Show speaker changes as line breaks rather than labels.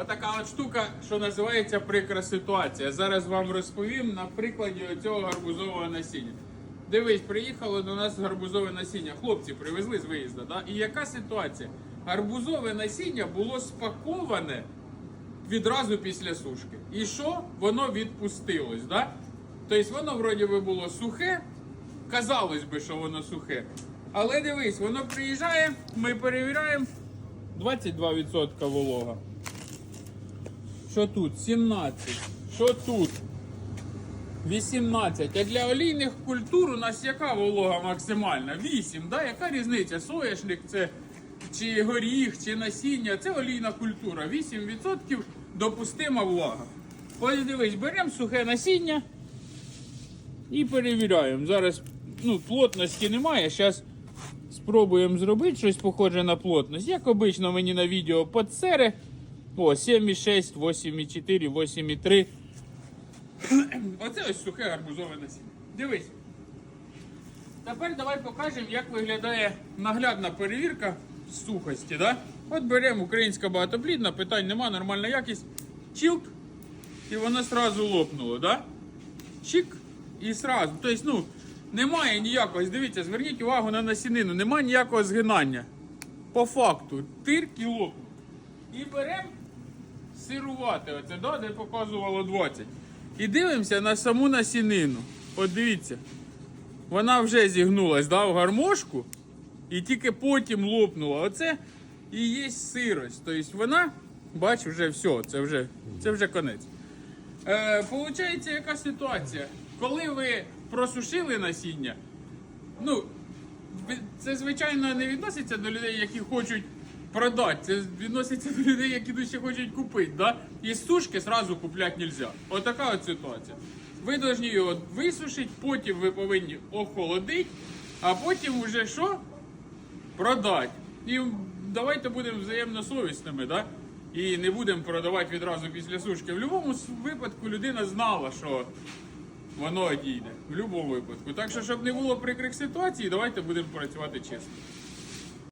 Отака от штука, що називається прикра ситуація. Зараз вам розповім на прикладі цього гарбузового насіння. Дивись, приїхало до нас гарбузове насіння. Хлопці привезли з виїзду. Да? І яка ситуація? Гарбузове насіння було спаковане відразу після сушки. І що? Воно відпустилось. Да? Тобто воно вроді би було сухе, казалось би, що воно сухе. Але дивись, воно приїжджає, ми перевіряємо 22% волога. Що тут? 17. Що тут? 18. А для олійних культур у нас яка волога максимальна? 8. Да? Яка різниця? Соняшник це чи горіх, чи насіння. Це олійна культура. 8% допустима влага. Ось дивись, беремо сухе насіння і перевіряємо. Зараз ну, плотності немає. Зараз спробуємо зробити щось похоже на плотність. Як обично мені на відео подсере. О, 7,6, 8,4, 8,3. Оце ось сухе гарбузове насіння. Дивись. Тепер давай покажемо, як виглядає наглядна перевірка сухості. Да? От беремо українська багатоплідна, питань нема, нормальна якість. Чілк, і воно сразу лопнуло, да? Чик і сразу. Тобто, ну, немає ніякого. Дивіться, зверніть увагу на насінину, немає ніякого згинання. По факту, тирк і лопнув. І беремо сирувати, оце, да, де показувало 20. І дивимося на саму насінину. От дивіться. Вона вже зігнулась да, в гармошку і тільки потім лопнула. Оце і є сирость. Тобто вона, бач, вже все, це вже, це вже конець. Е, Получається, яка ситуація? Коли ви просушили насіння, ну, це звичайно не відноситься до людей, які хочуть продати. Це відноситься до людей, які ще хочуть купити. Да? І сушки зразу купляти не можна. Отака от ситуація. Ви повинні його висушити, потім ви повинні охолодити, а потім вже що? Продати. І давайте будемо взаємно совісними, да? І не будемо продавати відразу після сушки. В будь-якому випадку людина знала, що воно одійде. В будь-якому випадку. Так що, щоб не було прикрих ситуацій, давайте будемо працювати чесно.